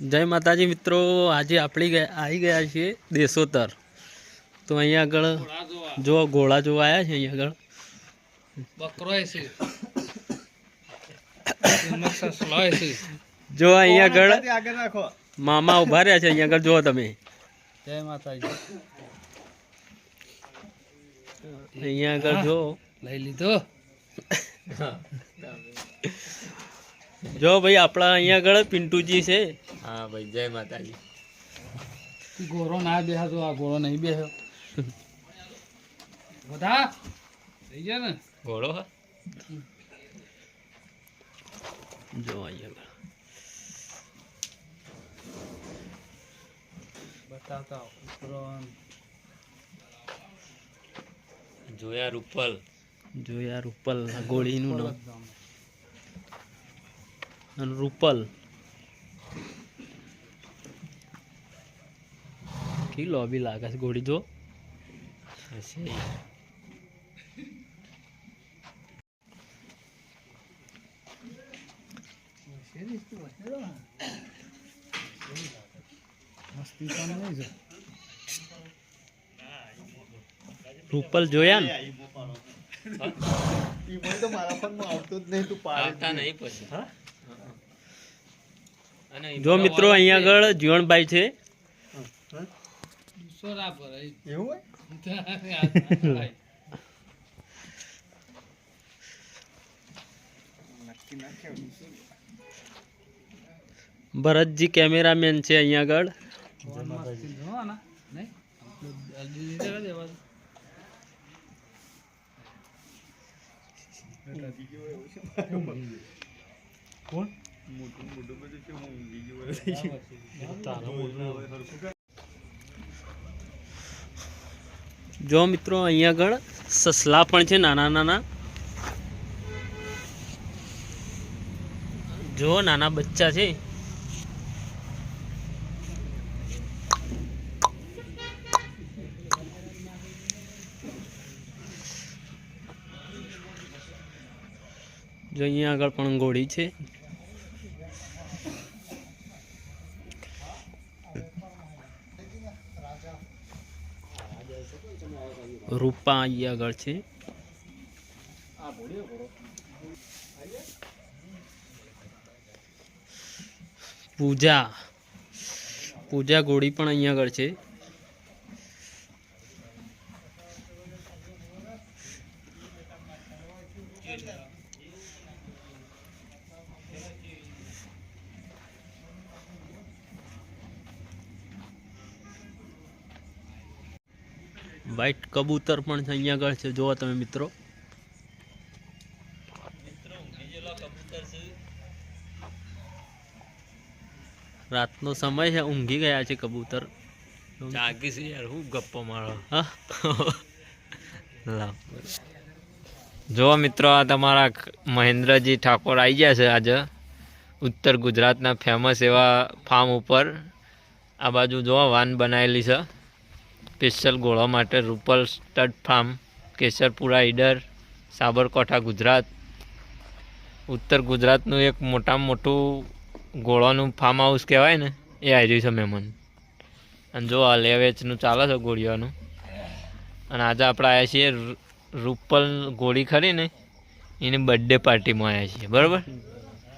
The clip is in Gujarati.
જય માતાજી મિત્રો આજે આપણે આવી ગયા છીએ દેશોતર. તો અહીંયા આગળ જો ઘોડા જોવા આવ્યા છે અહીંયા આગળ. બકરો છે. જો અહીંયા આગળ મામા ઊભા રહ્યા છે અહીંયા આગળ જુઓ તમે. જય માતાજી. અહીંયા આગળ જો. લઈ લીધો? જો ભાઈ આપણા અહીંયા આગળ પિન્ટુજી છે. હા ભાઈ જય માતાજી. ગોરો ના બેહા તો આ ગોરો નહીં બેહ્યો બધા થઈ ગયા ને? ઘોડો જો અહીંયા જોયા રૂપલ. જોયા રૂપલ ગોળી ગોળીનું નામ. રૂપલ. કી લોબી લાગે છે ગોળી જો મસ્તી તો નહીં આવતો જ નહીં તું પાડતા નહીં. પછી. અને જો મિત્રો અહીંયા આગળ જીવણભાઈ છે. સોરા પર એવું ભરતજી કેમેરામેન છે અહીંયા આગળ. મસ્તી જો મિત્રો, અહીંયા આગળ સસલા પણ છે, નાના નાના. જો નાના બચ્ચા છે. જો અહીંયા આગળ પણ ઘોડી છે. રૂપા અહીંયા આગળ છે. પૂજા. પૂજા ગોળી પણ અહીંયા આગળ છે. વ્હાઈટ કબૂતર પણ છે અહીંયા આગળ છે. જોવા તમે મિત્રો. રાતનો સમય છે ઊંઘી ગયા છે કબૂતર. જાગી છે યાર હું ગપ્પો મારો? હા. જો મિત્રો આ તમારા મહેન્દ્રજી ઠાકોર આવી ગયા છે આજે. ઉત્તર ગુજરાતના ફેમસ એવા ફાર્મ ઉપર. આ બાજુ જો વાન બનાવેલી છે. સ્પેશિયલ ગોળા માટે રૂપલ સ્ટડ ફાર્મ, કેસરપુરા, ઈડર, સાબરકાંઠા, ગુજરાત. ઉત્તર ગુજરાતનું એક મોટામાં મોટું ગોળાનું ફાર્મ હાઉસ કહેવાય ને, એ આવી રહ્યું છે મહેમાન અને જો આ લેવેચનું ચાલે છે ગોળીઓનું. અને આજે આપણે આવ્યા છીએ રૂપલ ગોળી ખરી ને એની બર્થડે પાર્ટીમાં આવ્યા છીએ. બરાબર?